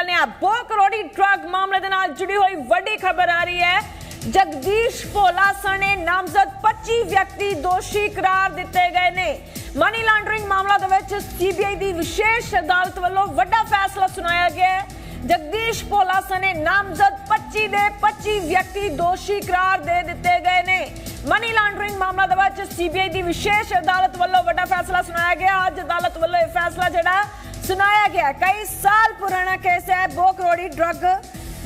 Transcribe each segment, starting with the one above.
ਲੈਂਦੇ ਹਾਂ 2 ਕਰੋੜੀ ਡਰੱਗ ਮਾਮਲੇ ਦੇ ਨਾਲ ਜੁੜੀ ਹੋਈ ਵੱਡੀ ਖਬਰ ਆ ਰਹੀ ਹੈ। ਜਗਦੀਸ਼ ਭੋਲਾ ਸਣੇ ਨਾਮਜ਼ਦ 25 ਵਿਅਕਤੀ ਦੋਸ਼ੀ ਕਰਾਰ ਦਿੱਤੇ ਗਏ ਨੇ। ਮਨੀ ਲਾਂਡਰਿੰਗ ਮਾਮਲਾ ਦੇ ਵਿੱਚ ਸੀਬੀਆਈ ਦੀ ਵਿਸ਼ੇਸ਼ ਅਦਾਲਤ ਵੱਲੋਂ ਵੱਡਾ ਫੈਸਲਾ ਸੁਣਾਇਆ ਗਿਆ ਹੈ। ਜਗਦੀਸ਼ ਭੋਲਾ ਸਣੇ ਨਾਮਜ਼ਦ 25 ਦੇ 25 ਵਿਅਕਤੀ ਦੋਸ਼ੀ ਕਰਾਰ ਦੇ ਦਿੱਤੇ ਗਏ ਨੇ। ਮਨੀ ਲਾਂਡਰਿੰਗ ਮਾਮਲਾ ਦੇ ਵਿੱਚ ਸੀਬੀਆਈ ਦੀ ਵਿਸ਼ੇਸ਼ ਅਦਾਲਤ ਵੱਲੋਂ ਵੱਡਾ ਫੈਸਲਾ ਸੁਣਾਇਆ ਗਿਆ। ਅੱਜ ਅਦਾਲਤ ਵੱਲੋਂ ਇਹ ਫੈਸਲਾ ਜਿਹੜਾ ਸੁਣਾਇਆ ਗਿਆ ਕਈ ਸਾਲ ਪੁਰਾਣਾ ਕੇਸ ਹੈ। 2 ਕਰੋੜੀ ਡਰੱਗ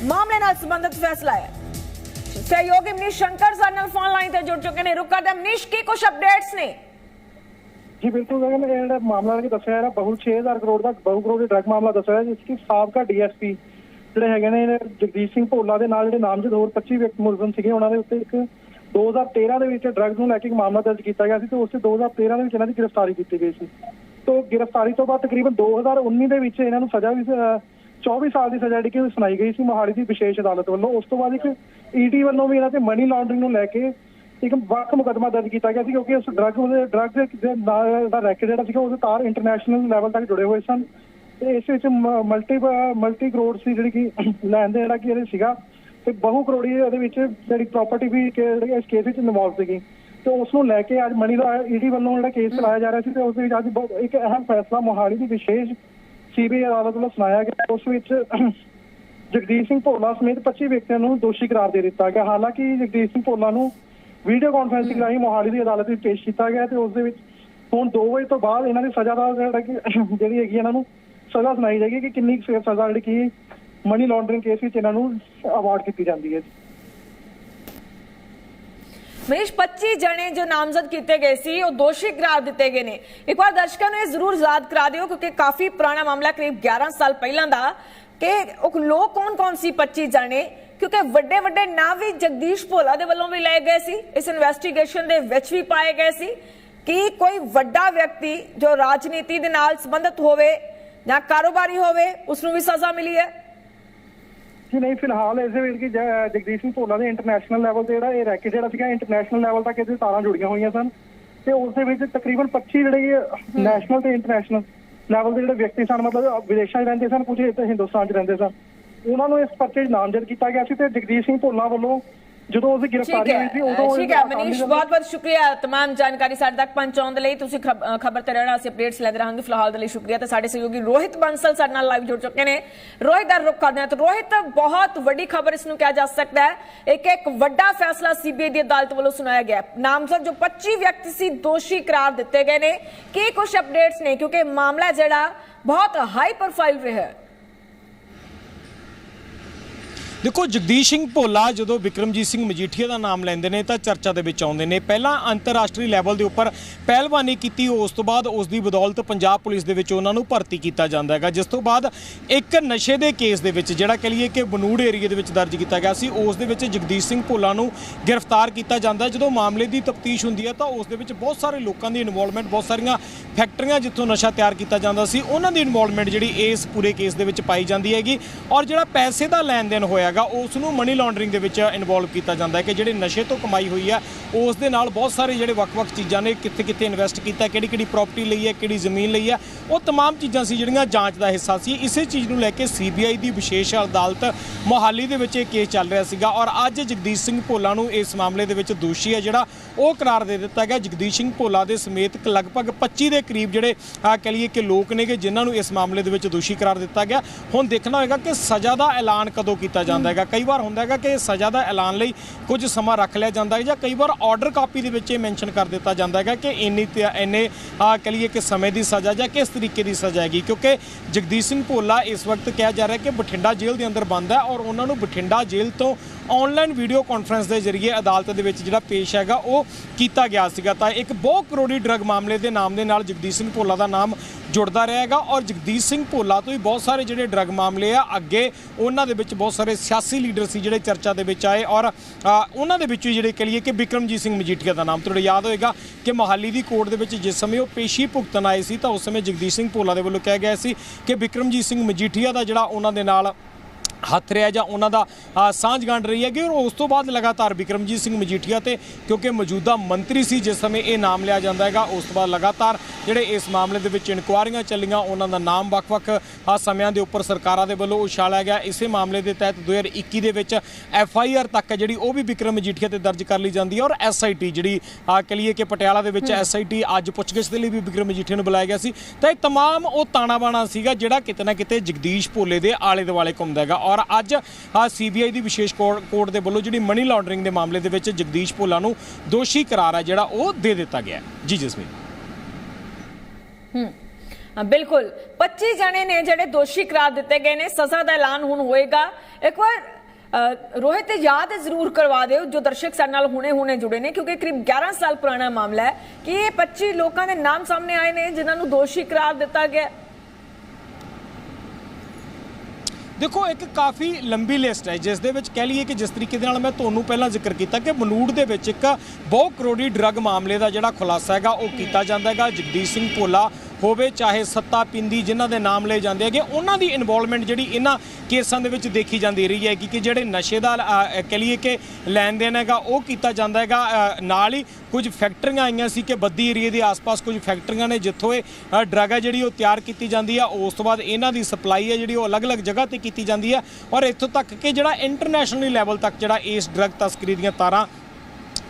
ਮਾਮਲੇ ਨਾਲ ਸੰਬੰਧਿਤ ਫੈਸਲਾ ਹੈ। ਸਹਿਯੋਗੀ ਮਨੀਸ਼ ਸ਼ੰਕਰ ਸਾਡੇ ਨਾਲ ਫੋਨ ਲਾਈਨ ਤੇ ਜੁੜ ਚੁੱਕੇ ਨੇ। ਰੁਕਾ ਦੇ ਮਨੀਸ਼, ਕੀ ਕੁਝ ਅਪਡੇਟਸ ਨੇ? ਜੀ, ਬਿਲਕੁਲ ਗਗਨ ਇਹ ਜਿਹੜਾ ਮਾਮਲਾ ਨੇ ਦੱਸਿਆ ਹੈ ਬਹੁਤ 6000 ਕਰੋੜ ਦਾ ਬਹੁ ਕਰੋੜ ਦਾ ਡਰਗ ਮਾਮਲਾ ਦੱਸਿਆ ਹੈ, ਜਿਸ ਕੀ ਸਾਬਕਾ ਡੀਐਸਪੀ ਜਿਹੜੇ ਹੈਗੇ ਨੇ, ਇਹਨੇ ਜਗਦੀਸ਼ ਸਿੰਘ ਭੋਲਾ ਦੇ ਨਾਲ ਜਿਹੜੇ ਨਾਮਜ਼ਦ ਹੋਰ 25 ਵਿਅਕਤੀ ਮੁਲਜ਼ਮ ਸੀਗੇ, ਉਹਨਾਂ ਦੇ ਉੱਤੇ ਇੱਕ 2013 ਦੇ ਵਿੱਚ ਡਰੱਗ ਨੂੰ ਲੈ ਕੇ ਇੱਕ ਮਾਮਲਾ ਦਰਜ ਕੀਤਾ ਗਿਆ ਸੀ ਤੇ ਉਸ ਤੇ 2013 ਦੇ ਵਿੱਚ ਇਹਨਾਂ ਦੀ ਗ੍ਰਿਫਤਾਰੀ ਕੀਤੀ ਗਈ ਸੀ। ਤੋਂ ਗ੍ਰਿਫਤਾਰੀ ਤੋਂ ਬਾਅਦ ਤਕਰੀਬਨ 2019 ਦੇ ਵਿੱਚ ਇਹਨਾਂ ਨੂੰ ਸਜ਼ਾ ਵੀ ਅਹ, 24 ਸਾਲ ਦੀ ਸਜ਼ਾ ਜਿਹੜੀ ਕਿ ਸੁਣਾਈ ਗਈ ਸੀ ਮੋਹਾਲੀ ਦੀ ਵਿਸ਼ੇਸ਼ ਅਦਾਲਤ ਵੱਲੋਂ। ਉਸ ਤੋਂ ਬਾਅਦ ਇੱਕ ਈਡੀ ਵੱਲੋਂ ਵੀ ਇਹਨਾਂ ਤੇ ਮਨੀ ਲਾਂਡਰਿੰਗ ਨੂੰ ਲੈ ਕੇ ਇੱਕ ਵੱਖ ਮੁਕੱਦਮਾ ਦਰਜ ਕੀਤਾ ਗਿਆ ਸੀ ਕਿਉਂਕਿ ਉਸ ਡਰੱਗ ਉਹਦੇ ਡਰੱਗ ਦੇ ਨਾਲ ਦਾ ਰੈਕਟ ਜਿਹੜਾ ਸੀਗਾ ਉਹਦੇ ਤਾਰ ਇੰਟਰਨੈਸ਼ਨਲ ਲੈਵਲ ਤੱਕ ਜੁੜੇ ਹੋਏ ਸਨ। ਤੇ ਇਸ ਵਿੱਚ ਮਲਟੀ ਮਲਟੀ ਕਰੋੜ ਸੀ ਜਿਹੜੀ ਕਿ ਲੈਣ ਦੇ ਜਿਹੜਾ ਕਿ ਇਹਦੇ ਸੀਗਾ। ਤੇ ਬਹੁ ਕਰੋੜੀ ਇਹਦੇ ਵਿੱਚ ਜਿਹੜੀ ਪ੍ਰਾਪਰਟੀ ਵੀ ਇਸ ਕੇਸ ਵਿੱਚ ਇਨਵੋਲਵ ਸੀਗੀ। ਤੇ ਉਸ ਨੂੰ ਲੈ ਕੇ ਅੱਜ ਮਨੀ ਦਾ ਈਡੀ ਵੱਲੋਂ ਜਿਹੜਾ ਕੇਸ ਚਲਾਇਆ ਜਾ ਰਿਹਾ ਸੀ ਤੇ ਉਸ ਦੇ ਵਿੱਚ ਅੱਜ ਬਹੁਤ ਇੱਕ ਅਹਿਮ ਫੈਸਲਾ ਮੋਹਾਲੀ ਦੀ ਵਿਸ਼ੇਸ਼ ਸੀਬੀਆਈ ਅਦਾਲਤ ਵੱਲੋਂ ਸੁਣਾਇਆ ਗਿਆ ਉਸ ਵਿੱਚ ਜਗਦੀਸ਼ ਸਿੰਘ ਭੋਲਾ ਸਮੇਤ 25 ਵਿਅਕਤੀਆਂ ਨੂੰ ਦੋਸ਼ੀ ਕਰਾਰ ਦੇ ਦਿੱਤਾ ਗਿਆ। ਹਾਲਾਂਕਿ ਜਗਦੀਸ਼ ਸਿੰਘ ਭੋਲਾ ਨੂੰ ਵੀਡੀਓ ਕਾਨਫਰੰਸਿੰਗ ਰਾਹੀਂ ਮੋਹਾਲੀ ਦੀ ਅਦਾਲਤ ਵਿੱਚ ਪੇਸ਼ ਕੀਤਾ ਗਿਆ ਤੇ ਉਸ ਦੇ ਵਿੱਚ ਹੁਣ 2 ਵਜੇ ਤੋਂ ਬਾਅਦ ਇਹਨਾਂ ਦੀ ਸਜ਼ਾ ਦਾ ਜਿਹੜਾ ਕਿ ਜਿਹੜੀ ਹੈਗੀ ਇਹਨਾਂ ਨੂੰ ਸਜ਼ਾ ਸੁਣਾਈ ਜਾਏਗੀ ਕਿ ਕਿੰਨੀ ਸਜ਼ਾ ਜਿਹੜੀ ਕਿ ਮਨੀ ਲਾਂਡਰਿੰਗ ਕੇਸ ਵਿੱਚ ਇਹਨਾਂ ਨੂੰ ਅਵਾਰਡ ਕੀਤੀ ਜਾਂਦੀ ਹੈ ਮਨੀਸ਼ 25 ਜਣੇ ਜੋ ਨਾਮਜ਼ਦ ਕੀਤੇ ਗਏ ਸੀ ਉਹ ਦੋਸ਼ੀ ਕਰਾਰ ਦਿੱਤੇ ਗਏ ਨੇ ਇੱਕ ਵਾਰ ਦਰਸ਼ਕਾਂ ਨੂੰ ਇਹ ਜ਼ਰੂਰ ਯਾਦ ਕਰਾ ਦਿਓ ਕਿਉਂਕਿ ਕਾਫੀ ਪੁਰਾਣਾ ਮਾਮਲਾ ਕਰੀਬ 11 ਸਾਲ ਪਹਿਲਾਂ ਦਾ ਕਿ ਉਹ ਲੋਕ ਕੌਣ-ਕੌਣ ਸੀ 25 ਜਣੇ ਕਿਉਂਕਿ ਵੱਡੇ ਵੱਡੇ ਨਾਂ ਵੀ ਜਗਦੀਸ਼ ਭੋਲਾ ਦੇ ਵੱਲੋਂ ਵੀ ਲਏ ਗਏ ਸੀ ਇਸ ਇਨਵੈਸਟੀਗੇਸ਼ਨ ਦੇ ਵਿੱਚ ਵੀ ਪਾਏ ਗਏ ਸੀ ਕਿ ਕੋਈ ਵੱਡਾ ਵਿਅਕਤੀ ਜੋ ਰਾਜਨੀਤੀ ਦੇ ਨਾਲ ਸੰਬੰਧਿਤ ਹੋਵੇ ਜਾਂ ਕਾਰੋਬਾਰੀ ਹੋਵੇ ਉਸ ਨੂੰ ਵੀ ਸਜ਼ਾ ਮਿਲੀ ਹੈ ਜੀ ਨਹੀਂ ਫਿਲਹਾਲ ਇਸ ਵਿੱਚ ਕਿ ਜਗਦੀਸ਼ ਸਿੰਘ ਭੋਲਾ ਦੇ ਇੰਟਰਨੈਸ਼ਨਲ ਲੈਵਲ ਤੇ ਜਿਹੜਾ ਇਹ ਰੈਕਟ ਜਿਹੜਾ ਸੀਗਾ ਇੰਟਰਨੈਸ਼ਨਲ ਲੈਵਲ ਤੱਕ ਇਹਦੇ ਤਾਰਾਂ ਜੁੜੀਆਂ ਹੋਈਆਂ ਸਨ। ਤੇ ਉਸ ਦੇ ਵਿੱਚ ਤਕਰੀਬਨ 25 ਜਿਹੜੇ ਨੈਸ਼ਨਲ ਤੇ ਇੰਟਰਨੈਸ਼ਨਲ ਲੈਵਲ ਦੇ ਜਿਹੜੇ ਵਿਅਕਤੀ ਸਨ ਮਤਲਬ ਵਿਦੇਸ਼ਾਂ 'ਚ ਰਹਿੰਦੇ ਸਨ ਕੁਝ ਇੱਥੇ ਹਿੰਦੁਸਤਾਨ 'ਚ ਰਹਿੰਦੇ ਸਨ। ਉਹਨਾਂ ਨੂੰ ਇਸ ਪਰਚੇ 'ਚ ਨਾਮਜ਼ਦ ਕੀਤਾ ਗਿਆ ਸੀ ਤੇ ਜਗਦੀਸ਼ ਸਿੰਘ ਭੋਲਾ ਵੱਲੋਂ ਜਦੋਂ ਉਹਦੀ ਠੀਕ ਗ੍ਰਿਫਤਾਰੀ ਹੋਈ ਸੀ ਹੈ ਉਦੋਂ ਠੀਕ ਹੈ ਮਨੀਸ਼ ਬਹੁਤ ਬਹੁਤ ਸ਼ੁਕਰੀਆ तमाम ਜਾਣਕਾਰੀ ਸਾਡੇ ਤੱਕ ਪਹੁੰਚਾਉਣ ਦੇ ਲਈ ਤੁਸੀਂ ਖਬਰ ਤੇ ਰਹਿਣਾ ਅਸੀਂ ਅਪਡੇਟਸ ਲੈਂਦੇ ਰਹਾਂਗੇ ਫਿਲਹਾਲ ਦੇ ਲਈ ਸ਼ੁਕਰੀਆ ਤੇ ਸਾਡੇ ਸਹਿਯੋਗੀ ਰੋਹਿਤ ਬੰਸਲ ਸਾਡੇ ਨਾਲ ਲਾਈਵ ਜੁੜ ਚੁੱਕੇ ਨੇ ਰੋਹਿਤ ਦਾ ਰੁਖ ਕਰਦੇ ਹਾਂ ਤੇ ਰੋਹਿਤ ਬਹੁਤ ਵੱਡੀ ਖਬਰ ਇਸ ਨੂੰ ਕਿਹਾ ਜਾ ਸਕਦਾ ਹੈ ਇੱਕ ਇੱਕ ਵੱਡਾ ਫੈਸਲਾ ਸੀਬੀਆਈ ਦੀ ਅਦਾਲਤ ਵੱਲੋਂ ਸੁਣਾਇਆ ਗਿਆ ਹੈ। ਨਾਮਜ਼ਦ ਜੋ 25 ਵਿਅਕਤੀ ਸੀ ਦੋਸ਼ੀ ਕਰਾਰ ਦਿੱਤੇ ਗਏ ਨੇ ਕੀ ਕੁਝ ਅਪਡੇਟਸ ਨੇ ਕਿਉਂਕਿ ਮਾਮਲਾ ਜਿਹੜਾ ਬਹੁਤ ਹਾਈ ਪ੍ਰੋਫਾਈਲ ਰਿਹਾ ਹੈ ਦੇਖੋ, ਜਗਦੀਸ਼ ਸਿੰਘ ਭੋਲਾ ਜਦੋਂ ਵਿਕਰਮਜੀਤ ਸਿੰਘ ਮਜੀਠੀਆ ਦਾ ਨਾਮ ਲੈਂਦੇ ਨੇ ਤਾਂ ਚਰਚਾ ਦੇ ਵਿੱਚ ਆਉਂਦੇ ਨੇ। ਪਹਿਲਾਂ ਅੰਤਰਰਾਸ਼ਟਰੀ ਲੈਵਲ ਦੇ ਉੱਪਰ ਪਹਿਲਵਾਨੀ ਕੀਤੀ, ਉਸ ਤੋਂ ਬਾਅਦ ਉਸ ਦੀ ਬਦੌਲਤ ਪੰਜਾਬ ਪੁਲਿਸ ਦੇ ਵਿੱਚ ਉਹਨਾਂ ਨੂੰ ਭਰਤੀ ਕੀਤਾ ਜਾਂਦਾ ਹੈਗਾ। ਜਿਸ ਤੋਂ ਬਾਅਦ ਇੱਕ ਨਸ਼ੇ ਦੇ ਕੇਸ ਦੇ ਵਿੱਚ, ਜਿਹੜਾ ਕਹ ਲਈਏ ਕਿ ਬਨੂੜ ਏਰੀਆ ਦੇ ਵਿੱਚ ਦਰਜ ਕੀਤਾ ਗਿਆ ਸੀ, ਉਸ ਦੇ ਵਿੱਚ ਜਗਦੀਸ਼ ਸਿੰਘ ਭੋਲਾ ਨੂੰ ਗ੍ਰਿਫਤਾਰ ਕੀਤਾ ਜਾਂਦਾ। ਜਦੋਂ ਮਾਮਲੇ ਦੀ ਤਫਤੀਸ਼ ਹੁੰਦੀ ਹੈ ਤਾਂ ਉਸ ਦੇ ਵਿੱਚ ਬਹੁਤ ਸਾਰੇ ਲੋਕਾਂ ਦੀ ਇਨਵੋਲਵਮੈਂਟ, ਬਹੁਤ ਸਾਰੀਆਂ ਫੈਕਟਰੀਆਂ ਜਿੱਥੋਂ ਨਸ਼ਾ ਤਿਆਰ ਕੀਤਾ ਜਾਂਦਾ ਸੀ, ਉਹਨਾਂ ਦੀ ਇਨਵੋਲਵਮੈਂਟ ਜਿਹੜੀ ਇਸ ਪੂਰੇ ਕੇਸ ਦੇ ਵਿੱਚ ਪਾਈ ਜਾਂਦੀ ਹੈਗੀ। ਔਰ ਜਿਹੜਾ ਪੈਸੇ ਦਾ ਲੈਣ ਦੇਣ ਹੋਇਆ ਹੋਇਆਗਾ ਉਸ ਨੂੰ ਮਨੀ ਲਾਂਡਰਿੰਗ ਦੇ ਵਿੱਚ ਇਨਵੋਲਵ ਕੀਤਾ ਜਾਂਦਾ ਹੈ ਕਿ ਜਿਹੜੇ ਨਸ਼ੇ ਤੋਂ ਕਮਾਈ ਹੋਈ ਹੈ ਉਸ ਦੇ ਨਾਲ ਬਹੁਤ ਸਾਰੇ ਜਿਹੜੇ ਵੱਖ-ਵੱਖ ਚੀਜ਼ਾਂ ਨੇ ਕਿੱਥੇ ਕਿੱਥੇ ਇਨਵੈਸਟ ਕੀਤਾ ਕਿਹੜੀ ਕਿਹੜੀ ਪ੍ਰਾਪਰਟੀ ਲਈ ਹੈ ਕਿਹੜੀ ਜ਼ਮੀਨ ਲਈ ਹੈ ਉਹ तमाम ਚੀਜ਼ਾਂ ਸੀ ਜਿਹੜੀਆਂ ਜਾਂਚ ਦਾ ਹਿੱਸਾ ਸੀ ਇਸੇ ਚੀਜ਼ ਨੂੰ ਲੈ ਕੇ ਸੀਬੀਆਈ ਦੀ ਵਿਸ਼ੇਸ਼ ਅਦਾਲਤ ਮੋਹਾਲੀ ਦੇ ਵਿੱਚ ਇਹ ਕੇਸ ਚੱਲ ਰਿਹਾ ਸੀਗਾ ਔਰ ਅੱਜ ਜਗਦੀਸ਼ ਸਿੰਘ ਭੋਲਾ ਨੂੰ ਇਸ ਮਾਮਲੇ ਦੇ ਵਿੱਚ ਦੋਸ਼ੀ ਹੈ ਜਿਹੜਾ ਉਹ ਕਰਾਰ ਦੇ ਦਿੱਤਾ ਗਿਆ ਜਗਦੀਸ਼ ਸਿੰਘ ਭੋਲਾ ਦੇ ਸਮੇਤ ਇੱਕ ਲਗਭਗ 25 ਦੇ ਕਰੀਬ ਜਿਹੜੇ ਆ ਕਹ ਲਈਏ ਕਿ ਲੋਕ ਨੇਗੇ ਜਿਨ੍ਹਾਂ ਨੂੰ ਇਸ ਮਾਮਲੇ ਦੇ ਵਿੱਚ ਦੋਸ਼ੀ ਕਰਾਰ ਦਿੱਤਾ ਗਿਆ ਹੁਣ ਦੇਖਣਾ ਹੋਏਗਾ ਕਿ ਸਜ਼ਾ ਦਾ ਐਲਾਨ ਕਦੋਂ ਕੀਤਾ ਜਾਂਦਾ ਜਾਂਦਾ ਹੈਗਾ। ਕਈ ਵਾਰ ਹੁੰਦਾ ਹੈਗਾ ਕਿ ਸਜ਼ਾ ਦਾ ਐਲਾਨ ਲਈ ਕੁਝ ਸਮਾਂ ਰੱਖ ਲਿਆ ਜਾਂਦਾ ਹੈ ਜਾਂ ਕਈ ਵਾਰ ਆਰਡਰ ਕਾਪੀ ਦੇ ਵਿੱਚ ਇਹ ਮੈਂਸ਼ਨ ਕਰ ਦਿੱਤਾ ਜਾਂਦਾ ਹੈਗਾ ਕਿ ਇੰਨੀ ਇੰਨੇ, ਆ ਕਹ ਲਈਏ ਕਿ ਸਮੇਂ ਦੀ ਸਜ਼ਾ ਜਾਂ ਕਿਸ ਤਰੀਕੇ ਦੀ ਸਜ਼ਾ ਹੈਗੀ। ਕਿਉਂਕਿ ਜਗਦੀਸ਼ ਸਿੰਘ ਭੋਲਾ ਇਸ ਵਕਤ ਕਿਹਾ ਜਾ ਰਿਹਾ ਕਿ ਬਠਿੰਡਾ ਜੇਲ੍ਹ ਦੇ ਅੰਦਰ ਬੰਦ ਹੈ ਔਰ ਉਹਨਾਂ ਨੂੰ ਬਠਿੰਡਾ ਜੇਲ੍ਹ ਤੋਂ ਆਨਲਾਈਨ ਵੀਡੀਓ ਕਾਨਫਰੰਸ ਦੇ ਜ਼ਰੀਏ ਅਦਾਲਤ ਦੇ ਵਿੱਚ ਜਿਹੜਾ ਪੇਸ਼ ਹੈਗਾ, ਉਹ ਕੀਤਾ ਗਿਆ ਸੀਗਾ। ਤਾਂ ਇੱਕ ਬਹੁ ਕਰੋੜੀ ਡਰੱਗ ਮਾਮਲੇ ਦੇ ਨਾਮ ਦੇ ਨਾਲ ਜਗਦੀਸ਼ ਸਿੰਘ ਭੋਲਾ ਦਾ ਨਾਮ ਜੁੜਦਾ ਰਹੇਗਾ ਔਰ ਜਗਦੀਸ਼ ਸਿੰਘ ਭੋਲਾ ਤੋਂ ਹੀ ਬਹੁਤ ਸਾਰੇ ਜਿਹੜੇ ਡਰੱਗ ਮਾਮਲੇ ਆ, ਅੱਗੇ ਉਹਨਾਂ ਦੇ ਵਿੱਚ ਬਹੁਤ ਸਾਰੇ ਸਿਆਸੀ ਲੀਡਰ ਸੀ ਜਿਹੜੇ ਚਰਚਾ ਦੇ ਵਿੱਚ ਆਏ ਔਰ ਉਹਨਾਂ ਦੇ ਵਿੱਚੋਂ ਹੀ ਜਿਹੜੇ ਕਹ ਲਈਏ ਕਿ ਵਿਕਰਮਜੀਤ ਸਿੰਘ ਮਜੀਠੀਆ ਦਾ ਨਾਮ। ਤੁਹਾਡੇ ਯਾਦ ਹੋਏਗਾ ਕਿ ਮੋਹਾਲੀ ਦੀ ਕੋਰਟ ਦੇ ਵਿੱਚ ਜਿਸ ਸਮੇਂ ਉਹ ਪੇਸ਼ੀ ਭੁਗਤਣ ਆਏ ਸੀ, ਤਾਂ ਉਸ ਸਮੇਂ ਜਗਦੀਸ਼ ਸਿੰਘ ਭੋਲਾ ਦੇ ਵੱਲੋਂ ਕਿਹਾ ਗਿਆ ਸੀ ਕਿ ਵਿਕਰਮਜੀਤ ਸਿੰਘ ਮਜੀਠੀਆ ਦਾ ਜਿਹੜਾ ਉਹਨਾਂ ਦੇ ਨਾਲ ਹੱਥ ਰਿਹਾ ਜਾਂ ਉਹਨਾਂ ਦਾ ਸਾਂਝ ਗੰਢ ਰਹੀ ਹੈਗੀ। ਔਰ ਉਸ ਤੋਂ ਬਾਅਦ ਲਗਾਤਾਰ ਵਿਕਰਮਜੀਤ ਸਿੰਘ ਮਜੀਠੀਆ ਤੇ ਕਿਉਂਕਿ ਮੌਜੂਦਾ ਮੰਤਰੀ ਸੀ ਜਿਸ ਸਮੇਂ ਇਹ ਨਾਮ ਲਿਆ ਜਾਂਦਾ ਹੈਗਾ ਉਸ ਤੋਂ ਬਾਅਦ ਲਗਾਤਾਰ ਜਿਹੜੇ ਇਸ ਮਾਮਲੇ ਦੇ ਵਿੱਚ ਇਨਕੁਆਇਰੀਆਂ ਚੱਲੀਆਂ ਉਹਨਾਂ ਦਾ ਨਾਮ ਵੱਖ-ਵੱਖ ਸਮਿਆਂ ਦੇ ਉੱਪਰ ਸਰਕਾਰਾਂ ਦੇ ਵੱਲੋਂ ਉਛਾਲਿਆ ਗਿਆ। ਇਸੇ ਮਾਮਲੇ ਦੇ ਤਹਿਤ 2021 ਦੇ ਵਿੱਚ ਐਫ ਆਈ ਆਰ ਤੱਕ ਹੈ ਜਿਹੜੀ ਉਹ ਵੀ ਵਿਕਰਮ ਮਜੀਠੀਆ ਤੇ ਦਰਜ ਕਰ ਲਈ ਜਾਂਦੀ ਹੈ। ਔਰ ਐਸ ਆਈ ਟੀ ਜਿਹੜੀ ਲਈਏ ਕਿ ਪਟਿਆਲਾ ਦੇ ਵਿੱਚ ਐਸ ਆਈ ਟੀ ਅੱਜ ਪੁੱਛਗਿੱਛ ਦੇ ਲਈ ਵੀ ਵਿਕਰਮ ਮਜੀਠੀਆ ਨੂੰ ਬੁਲਾਇਆ ਗਿਆ ਸੀ। ਤਾਂ ਇਹ ਤਮਾਮ ਉਹ ਤਾਣਾ ਬਾਣਾ ਸੀਗਾ ਜਿਹੜਾ ਕਿਤੇ ਨਾ ਕਿਤੇ ਜਗਦੀਸ਼ ਭੋਲੇ ਦੇ ਆਲੇ ਦੁਆਲੇ ਘੁੰਮਦਾ ਹੈਗਾ। ਔਰ ਅੱਜ ਸੀਬੀਆਈ ਦੀ ਵਿਸ਼ੇਸ਼ ਕੋਰਟ ਦੇ ਵੱਲੋਂ ਜਿਹੜੀ ਮਨੀ ਲਾਂਡਰਿੰਗ ਦੇ ਮਾਮਲੇ ਦੇ ਵਿੱਚ ਜਗਦੀਸ਼ ਭੋਲਾ ਨੂੰ ਦੋਸ਼ੀ ਕਰਾਰ ਹੈ ਜਿਹੜਾ ਉਹ ਦੇ ਦਿੱਤਾ ਗਿਆ ਜੀ ਜਸਮੀਨ। ਹਾਂ, ਬਿਲਕੁਲ। 25 ਜਣੇ ਨੇ ਜਿਹੜੇ ਦੋਸ਼ੀ ਕਰਾਰ ਦਿੱਤੇ ਗਏ ਨੇ ਸਜ਼ਾ ਦਾ ਐਲਾਨ ਹੁਣ ਹੋਏਗਾ। ਇੱਕ ਵਾਰ ਰੋਹਿਤ ਯਾਦ ਜ਼ਰੂਰ ਕਰਵਾ ਦਿਓ ਜੋ ਦਰਸ਼ਕ ਸਾਡੇ ਨਾਲ ਹੁਣੇ-ਹੁਣੇ ਜੁੜੇ ਨੇ ਕਿਉਂਕਿ ਕਰੀਬ 11 ਸਾਲ ਪੁਰਾਣਾ ਮਾਮਲਾ ਹੈ ਕਿ ਇਹ 25 ਲੋਕਾਂ ਦੇ ਨਾਮ ਸਾਹਮਣੇ ਆਏ ਨੇ ਜਿਨ੍ਹਾਂ ਨੂੰ ਦੋਸ਼ੀ ਕਰਾਰ ਦਿੱਤਾ ਗਿਆ ਹੈ। ਦੇਖੋ, ਇੱਕ ਕਾਫੀ ਲੰਬੀ ਲਿਸਟ ਹੈ, ਜਿਸ ਦੇ ਵਿੱਚ ਕਹਿ ਲਈਏ ਕਿ ਜਿਸ ਤਰੀਕੇ ਦੇ ਨਾਲ ਮੈਂ ਤੁਹਾਨੂੰ ਪਹਿਲਾਂ ਜ਼ਿਕਰ ਕੀਤਾ ਕਿ ਮਨੂੜ ਦੇ ਵਿੱਚ ਇੱਕ ਬਹੁ ਕਰੋੜੀ ਡਰੱਗ ਮਾਮਲੇ ਦਾ ਜਿਹੜਾ ਖੁਲਾਸਾ ਹੈਗਾ, ਉਹ ਕੀਤਾ ਜਾਂਦਾ ਹੈਗਾ। ਜਗਦੀਸ਼ ਸਿੰਘ ਭੋਲਾ ਹੋਵੇ ਚਾਹੇ ਸੱਤਾ ਪਿੰਦੀ ਜਿਨ੍ਹਾਂ ਦੇ ਨਾਮ ਲਏ ਜਾਂਦੇ ਹੈਗੇ ਉਹਨਾਂ ਦੀ ਇਨਵੋਲਵਮੈਂਟ ਜਿਹੜੀ ਇਹਨਾਂ ਕੇਸਾਂ ਦੇ ਵਿੱਚ ਦੇਖੀ ਜਾਂਦੀ ਰਹੀ ਹੈ ਕਿ ਜਿਹੜੇ ਨਸ਼ੇ ਦਾ ਅ, ਕਹਿ ਲਈਏ ਕਿ ਲੈਣ ਦੇਣ ਹੈਗਾ ਉਹ ਕੀਤਾ ਜਾਂਦਾ ਹੈਗਾ। ਨਾਲ ਹੀ ਕੁਝ ਫੈਕਟਰੀਆਂ ਆਈਆਂ ਸੀ ਕਿ ਬੱਦੀ ਏਰੀਏ ਦੇ ਆਸ-ਪਾਸ ਕੁਝ ਫੈਕਟਰੀਆਂ ਨੇ ਜਿੱਥੋਂ ਇਹ ਅ, ਡਰੱਗ ਹੈ ਜਿਹੜੀ ਉਹ ਤਿਆਰ ਕੀਤੀ ਜਾਂਦੀ ਆ। ਉਸ ਤੋਂ ਬਾਅਦ ਇਹਨਾਂ ਦੀ ਸਪਲਾਈ ਹੈ ਜਿਹੜੀ ਉਹ ਅਲੱਗ-ਅਲੱਗ ਜਗ੍ਹਾ ਤੇ ਕੀਤੀ ਜਾਂਦੀ ਹੈ ਔਰ ਇੱਥੋਂ ਤੱਕ ਕਿ ਜਿਹੜਾ ਇੰਟਰਨੈਸ਼ਨਲ ਲੈਵਲ ਤੱਕ ਜਿਹੜਾ ਇਸ ਡਰੱਗ ਤਸਕਰੀ ਦੀਆਂ ਤਾਰਾਂ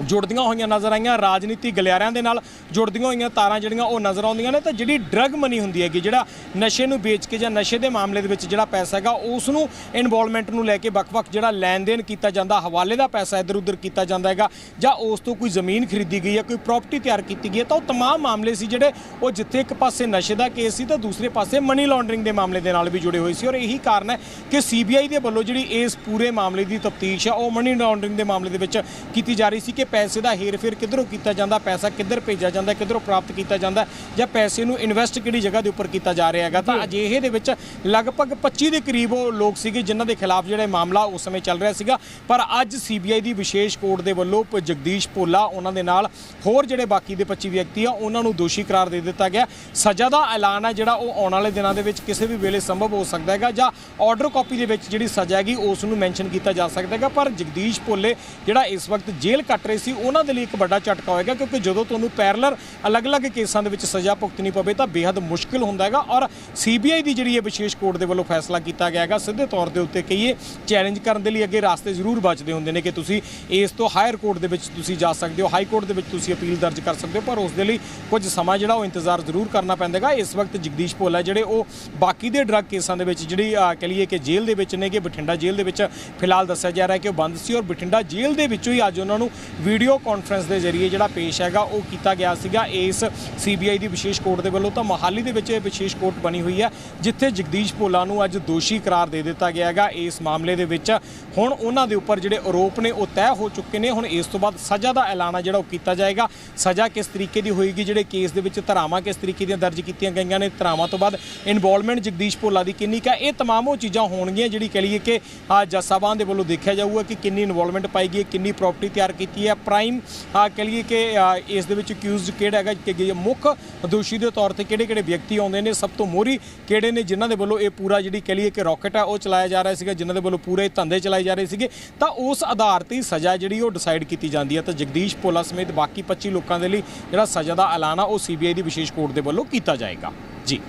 ਜੁੜਦੀਆਂ ਹੋਈਆਂ ਨਜ਼ਰ ਆਈਆਂ ਰਾਜਨੀਤੀ ਗਲਿਆਰਿਆਂ ਦੇ ਨਾਲ ਜੁੜਦੀਆਂ ਹੋਈਆਂ ਤਾਰਾਂ ਜਿਹੜੀਆਂ ਉਹ ਨਜ਼ਰ ਆਉਂਦੀਆਂ ਨੇ ਤਾਂ ਜਿਹੜੀ ਡਰੱਗ ਮਨੀ ਹੁੰਦੀ ਹੈਗੀ ਜਿਹੜਾ ਨਸ਼ੇ ਨੂੰ ਵੇਚ ਕੇ ਜਾਂ ਨਸ਼ੇ ਦੇ ਮਾਮਲੇ ਦੇ ਵਿੱਚ ਜਿਹੜਾ ਪੈਸਾ ਹੈਗਾ ਉਸ ਨੂੰ ਇਨਵੋਲਵਮੈਂਟ ਨੂੰ ਲੈ ਕੇ ਵੱਖ-ਵੱਖ ਜਿਹੜਾ ਲੈਣ ਦੇਣ ਕੀਤਾ ਜਾਂਦਾ ਹਵਾਲੇ ਦਾ ਪੈਸਾ ਇੱਧਰ ਉੱਧਰ ਕੀਤਾ ਜਾਂਦਾ ਹੈਗਾ ਜਾਂ ਉਸ ਤੋਂ ਕੋਈ ਜ਼ਮੀਨ ਖਰੀਦੀ ਗਈ ਹੈ ਕੋਈ ਪ੍ਰਾਪਰਟੀ ਤਿਆਰ ਕੀਤੀ ਗਈ ਹੈ ਤਾਂ ਉਹ तमाम ਮਾਮਲੇ ਸੀ ਜਿਹੜੇ ਉਹ ਜਿੱਥੇ ਇੱਕ ਪਾਸੇ ਨਸ਼ੇ ਦਾ ਕੇਸ ਸੀ ਤਾਂ ਦੂਸਰੇ ਪਾਸੇ ਮਨੀ ਲਾਂਡਰਿੰਗ ਦੇ ਮਾਮਲੇ ਦੇ ਨਾਲ ਵੀ ਜੁੜੇ ਹੋਏ ਸੀ ਔਰ ਇਹੀ ਕਾਰਨ ਹੈ ਕਿ ਸੀਬੀਆਈ ਦੇ ਵੱਲੋਂ ਜਿਹੜੀ ਇਸ ਪੂਰੇ ਮਾਮਲੇ ਦੀ ਤਫਤੀਸ਼ ਹੈ ਉਹ ਮਨੀ ਲਾਂਡਰਿੰਗ ਦੇ ਮਾਮਲੇ ਦੇ ਵਿੱਚ ਕੀਤੀ ਜਾ ਰਹੀ ਸੀ ਕਿ ਪੈਸੇ ਦਾ ਹੇਰ-ਫੇਰ ਕਿੱਧਰੋਂ ਕੀਤਾ ਜਾਂਦਾ ਪੈਸਾ ਕਿੱਧਰ ਭੇਜਿਆ ਜਾਂਦਾ ਕਿੱਧਰੋਂ ਪ੍ਰਾਪਤ ਕੀਤਾ ਜਾਂਦਾ ਜਾਂ ਪੈਸੇ ਨੂੰ ਇਨਵੈਸਟ ਕਿਹੜੀ ਜਗ੍ਹਾ ਦੇ ਉੱਪਰ ਕੀਤਾ ਜਾ ਰਿਹਾ ਹੈਗਾ? ਤਾਂ ਅਜਿਹੇ ਦੇ ਵਿੱਚ ਲਗਭਗ 25 ਦੇ ਕਰੀਬ ਉਹ ਲੋਕ ਸੀਗੇ ਜਿਨ੍ਹਾਂ ਦੇ ਖਿਲਾਫ ਜਿਹੜਾ ਮਾਮਲਾ ਉਸ ਸਮੇਂ ਚੱਲ ਰਿਹਾ ਸੀਗਾ। ਪਰ ਅੱਜ ਸੀਬੀਆਈ ਦੀ ਵਿਸ਼ੇਸ਼ ਕੋਰਟ ਦੇ ਵੱਲੋਂ ਜਗਦੀਸ਼ ਭੋਲਾ ਉਹਨਾਂ ਦੇ ਨਾਲ ਹੋਰ ਜਿਹੜੇ ਬਾਕੀ ਦੇ 25 ਵਿਅਕਤੀ ਆ ਉਹਨਾਂ ਨੂੰ ਦੋਸ਼ੀ ਕਰਾਰ ਦੇ ਦਿੱਤਾ ਗਿਆ। ਸਜ਼ਾ ਦਾ ਐਲਾਨ ਹੈ ਜਿਹੜਾ ਉਹ ਆਉਣ ਵਾਲੇ ਦਿਨਾਂ ਦੇ ਵਿੱਚ ਕਿਸੇ ਵੀ ਵੇਲੇ ਸੰਭਵ ਹੋ ਸਕਦਾ ਹੈਗਾ ਜਾਂ ਆਰਡਰ ਕਾਪੀ ਦੇ ਵਿੱਚ ਜਿਹੜੀ ਸਜ਼ਾ ਹੈਗੀ ਉਸ ਨੂੰ ਮੈਂਸ਼ਨ ਕੀਤਾ ਜਾ ਸਕਦਾ ਹੈਗਾ। ਪਰ ਜਗਦੀਸ਼ ਭੋਲੇ ਜਿਹੜਾ ਇਸ ਵਕਤ ਜੇਲ੍ਹ ਕੱਟ ਰਹੇ ਸੀ ਉਹਨਾਂ ਦੇ ਲਈ ਇੱਕ ਵੱਡਾ ਝਟਕਾ ਹੋਏਗਾ ਕਿਉਂਕਿ ਜਦੋਂ ਤੁਹਾਨੂੰ ਪੈਰਲਰ ਅਲੱਗ-ਅਲੱਗ ਕੇਸਾਂ ਦੇ ਵਿੱਚ ਸਜ਼ਾ ਭੁਗਤਣੀ ਪਵੇ ਤਾਂ ਬੇहद ਮੁਸ਼ਕਿਲ ਹੁੰਦਾ ਹੈਗਾ ਔਰ ਸੀਬੀਆਈ ਦੀ ਜਿਹੜੀ ਇਹ ਵਿਸ਼ੇਸ਼ ਕੋਰਟ ਦੇ ਵੱਲੋਂ ਫੈਸਲਾ ਕੀਤਾ ਗਿਆ ਹੈਗਾ ਸਿੱਧੇ ਤੌਰ ਦੇ ਉੱਤੇ ਕਹੀਏ ਚੈਲੰਜ ਕਰਨ ਦੇ ਲਈ ਅੱਗੇ ਰਾਸਤੇ ਜ਼ਰੂਰ ਬਚਦੇ ਹੁੰਦੇ ਨੇ ਕਿ ਤੁਸੀਂ ਇਸ ਤੋਂ ਹਾਇਰ ਕੋਰਟ ਦੇ ਵਿੱਚ ਤੁਸੀਂ ਜਾ ਸਕਦੇ ਹੋ ਹਾਈ ਕੋਰਟ ਦੇ ਵਿੱਚ ਤੁਸੀਂ ਅਪੀਲ ਦਰਜ ਕਰ ਸਕਦੇ ਹੋ ਪਰ ਉਸ ਦੇ ਲਈ ਕੁਝ ਸਮਾਂ ਜਿਹੜਾ ਉਹ ਇੰਤਜ਼ਾਰ ਜ਼ਰੂਰ ਕਰਨਾ ਪੈਂਦਾ ਹੈਗਾ। ਇਸ ਵਕਤ ਜਗਦੀਸ਼ ਭੋਲਾ ਜਿਹੜੇ ਉਹ ਬਾਕੀ ਦੇ ਡਰੱਗ ਕੇਸਾਂ ਦੇ ਵਿੱਚ ਜਿਹੜੀ ਅਹ, ਕਹਿ ਲਈਏ ਕਿ ਜੇਲ੍ਹ ਦੇ ਵਿੱਚ ਨੇ ਕਿ ਬਠਿੰਡਾ ਜੇਲ੍ਹ ਦੇ ਵਿੱਚ ਫਿਲਹਾਲ ਦੱਸਿਆ ਜਾ ਰਿਹਾ ਕਿ ਉਹ ਬੰਦ ਸੀ ਔਰ ਬਠਿੰਡਾ ਜੇਲ੍ਹ ਦੇ ਵਿੱਚੋਂ ਹੀ ਅੱਜ ਉਹਨਾਂ ਨੂੰ ਵੀਡੀਓ ਕਾਨਫਰੰਸ ਦੇ ਜ਼ਰੀਏ ਜਿਹੜਾ ਪੇਸ਼ ਹੈਗਾ, ਉਹ ਕੀਤਾ ਗਿਆ ਸੀਗਾ। ਇਸ ਸੀਬੀਆਈ ਦੀ ਵਿਸ਼ੇਸ਼ ਕੋਰਟ ਦੇ ਵੱਲੋਂ ਤਾਂ ਮਹਾਲੀ ਦੇ ਵਿੱਚ ਇਹ ਵਿਸ਼ੇਸ਼ ਕੋਰਟ ਬਣੀ ਹੋਈ ਹੈ, ਜਿੱਥੇ ਜਗਦੀਸ਼ ਭੋਲਾ ਨੂੰ ਅੱਜ ਦੋਸ਼ੀ ਕਰਾਰ ਦੇ ਦਿੱਤਾ ਗਿਆ ਹੈਗਾ। ਇਸ ਮਾਮਲੇ ਦੇ ਵਿੱਚ ਹੁਣ ਉਹਨਾਂ ਦੇ ਉੱਪਰ ਜਿਹੜੇ ਆਰੋਪ ਨੇ, ਉਹ ਤੈਅ ਹੋ ਚੁੱਕੇ ਨੇ। ਹੁਣ ਇਸ ਤੋਂ ਬਾਅਦ ਸਜ਼ਾ ਦਾ ਐਲਾਨ ਜਿਹੜਾ, ਉਹ ਕੀਤਾ ਜਾਏਗਾ। ਸਜ਼ਾ ਕਿਸ ਤਰੀਕੇ ਦੀ ਹੋਏਗੀ, ਜਿਹੜੇ ਕੇਸ ਦੇ ਵਿੱਚ ਧਰਾਵਾਂ ਕਿਸ ਤਰੀਕੇ ਦੀਆਂ ਦਰਜ ਕੀਤੀਆਂ ਗਈਆਂ ਨੇ, ਧਰਾਵਾਂ ਤੋਂ ਬਾਅਦ ਇਨਵੋਲਵਮੈਂਟ ਜਗਦੀਸ਼ ਭੋਲਾ ਦੀ ਕਿੰਨੀ ਕਾ ਇਹ ਤਮਾਮ ਉਹ ਚੀਜ਼ਾਂ ਹੋਣਗੀਆਂ ਜਿਹੜੀ ਕਹ ਲਈਏ ਕਿ ਜੱਜ ਸਾਹਿਬਾਨ ਦੇ ਵੱਲੋਂ ਦੇਖਿਆ ਜਾਊਗਾ ਕਿ ਕਿੰਨੀ ਇਨਵੋਲਵਮੈਂਟ ਪਾਈ ਗਈ ਹੈ, ਕਿੰਨੀ ਪ੍ਰਾਪਰਟੀ ਤਿਆਰ ਕੀਤੀ ਹੈ। ਪ੍ਰਾਈਮ, ਆ ਲਈਏ ਕਿ ਇਸ ਦੇ ਵਿੱਚ ਅਕਿਊਜ਼ਡ ਕਿਹੜਾ ਹੈਗਾ ਕਿ ਮੁੱਖ ਦੋਸ਼ੀ ਦੇ ਤੌਰ ਤੇ ਕਿਹੜੇ ਕਿਹੜੇ ਵਿਅਕਤੀ ਆਉਂਦੇ ਨੇ? ਸਭ ਤੋਂ ਮੋਹਰੀ ਕਿਹੜੇ ਨੇ ਜਿਨ੍ਹਾਂ ਦੇ ਵੱਲੋਂ ਇਹ ਪੂਰਾ ਜਿਹੜੀ ਕਹ ਲਈਏ ਕਿ ਰਾਕਟ ਆ, ਉਹ ਚਲਾਇਆ ਜਾ ਰਿਹਾ ਸੀਗਾ, ਜਿਨ੍ਹਾਂ ਦੇ ਵੱਲੋਂ ਪੂਰੇ ਧੰਦੇ ਚਲਾਏ ਜਾ ਰਹੇ ਸੀਗੇ। ਤਾਂ ਉਸ ਆਧਾਰ ਤੇ ਹੀ ਸਜ਼ਾ ਜਿਹੜੀ ਉਹ ਡਿਸਾਈਡ ਕੀਤੀ ਜਾਂਦੀ ਹੈ। ਤਾਂ ਜਗਦੀਸ਼ ਭੋਲਾ ਸਮੇਤ ਬਾਕੀ 25 ਲੋਕਾਂ ਦੇ ਲਈ ਜਿਹੜਾ ਸਜ਼ਾ ਦਾ ਐਲਾਨ ਆ, ਉਹ ਸੀਬੀਆਈ ਦੀ ਵਿਸ਼ੇਸ਼ ਕੋਰਟ ਦੇ ਵੱਲੋਂ ਕੀਤਾ ਜਾਏਗਾ। ਜੀ।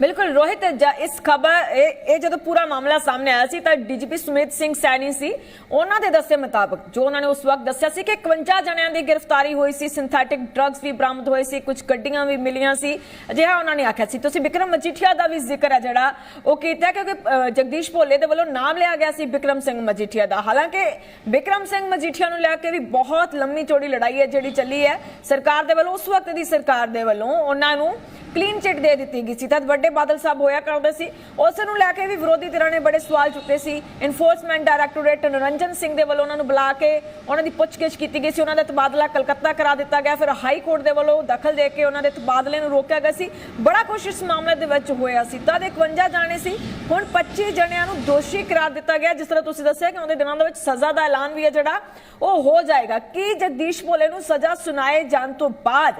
ਬਿਲਕੁਲ, ਰੋਹਿਤ ਇਸ ਖਬਰ, ਇਹ ਇਹ ਜਦੋਂ ਪੂਰਾ ਮਾਮਲਾ ਸਾਹਮਣੇ ਆਇਆ ਸੀ, ਤਾਂ ਡੀਜੀਪੀ ਸੁਮੇਤ ਸਿੰਘ ਸੈਣੀ ਸੀ। ਉਹਨਾਂ ਦੇ ਦੱਸੇ ਮੁਤਾਬਕ, ਜੋ ਉਹਨਾਂ ਨੇ ਉਸ ਵਕਤ ਦੱਸਿਆ ਸੀ ਕਿ 51 ਜਣਿਆਂ ਦੀ ਗ੍ਰਿਫਤਾਰੀ ਹੋਈ ਸੀ ਸਿੰਥੈਟਿਕ ਡਰੱਗਸ ਵੀ ਬਰਾਮਦ ਹੋਏ ਸੀ, ਕੁਝ ਗੱਡੀਆਂ ਵੀ ਮਿਲੀਆਂ ਸੀ। ਅਜਿਹਾ ਉਹਨਾਂ ਨੇ ਆਖਿਆ ਸੀ। ਤੁਸੀਂ ਵਿਕਰਮ ਮਜੀਠੀਆ ਦਾ ਵੀ ਜ਼ਿਕਰ ਹੈ ਜਿਹੜਾ, ਉਹ ਕੀਤਾ ਕਿਉਂਕਿ ਜਗਦੀਸ਼ ਭੋਲੇ ਦੇ ਵੱਲੋਂ ਨਾਮ ਲਿਆ ਗਿਆ ਸੀ ਬਿਕਰਮ ਸਿੰਘ ਮਜੀਠੀਆ ਦਾ। ਹਾਲਾਂਕਿ ਬਿਕਰਮ ਸਿੰਘ ਮਜੀਠੀਆ ਨੂੰ ਲੈ ਕੇ ਵੀ ਬਹੁਤ ਲੰਮੀ ਚੌੜੀ ਲੜਾਈ ਹੈ ਜਿਹੜੀ ਚੱਲੀ ਹੈ। ਸਰਕਾਰ ਦੇ ਵੱਲੋਂ, ਉਸ ਵਕਤ ਦੀ ਸਰਕਾਰ ਦੇ ਵੱਲੋਂ ਉਹਨਾਂ ਨੂੰ ਕਲੀਨ ਚਿੱਟ ਦੇ ਦਿੱਤੀ ਗਈ ਸੀ। ਤਦ ਵੱਡੇ ਬਾਦਲ ਸਾਹਿਬ ਹੋਇਆ ਕਰਦੇ ਸੀ, ਉਸ ਨੂੰ ਲੈ ਕੇ ਵੀ ਵਿਰੋਧੀ ਧਿਰਾਂ ਨੇ ਬੜੇ ਸਵਾਲ ਚੁੱਕੇ ਸੀ। ਇਨਫੋਰਸਮੈਂਟ ਡਾਇਰੈਕਟੋਰੇਟ ਨਰਿੰਜਨ ਸਿੰਘ ਦੇ ਵੱਲੋਂ ਉਹਨਾਂ ਨੂੰ ਬੁਲਾ ਕੇ ਉਹਨਾਂ ਦੀ ਪੁੱਛਗਿੱਛ ਕੀਤੀ ਗਈ ਸੀ। ਉਹਨਾਂ ਦਾ ਤਬਾਦਲਾ ਕਲਕੱਤਾ ਕਰਾ ਦਿੱਤਾ ਗਿਆ। ਫਿਰ ਹਾਈ ਕੋਰਟ ਦੇ ਵੱਲੋਂ ਦਖਲ ਦੇ ਕੇ ਉਹਨਾਂ ਦੇ ਤਬਾਦਲੇ ਨੂੰ ਰੋਕਿਆ ਗਿਆ ਸੀ। ਬੜਾ ਕੁਛ ਇਸ ਮਾਮਲੇ ਦੇ ਵਿੱਚ ਹੋਇਆ ਸੀ। ਤਦ 51 ਜਾਣੇ ਸੀ। ਹੁਣ 25 ਜਣਿਆਂ ਨੂੰ ਦੋਸ਼ੀ ਕਰਾਰ ਦਿੱਤਾ ਗਿਆ। ਜਿਸ ਤਰ੍ਹਾਂ ਤੁਸੀਂ ਦੱਸਿਆ ਕਿ ਉਹਦੇ ਦਿਨਾਂ ਦੇ ਵਿੱਚ ਸਜ਼ਾ ਦਾ ਐਲਾਨ ਵੀ ਹੈ ਜਿਹੜਾ, ਉਹ ਹੋ ਜਾਏਗਾ। ਕੀ ਜਗਦੀਸ਼ ਭੋਲੇ ਨੂੰ ਸਜ਼ਾ ਸੁਣਾਏ ਜਾਣ ਤੋਂ ਬਾਅਦ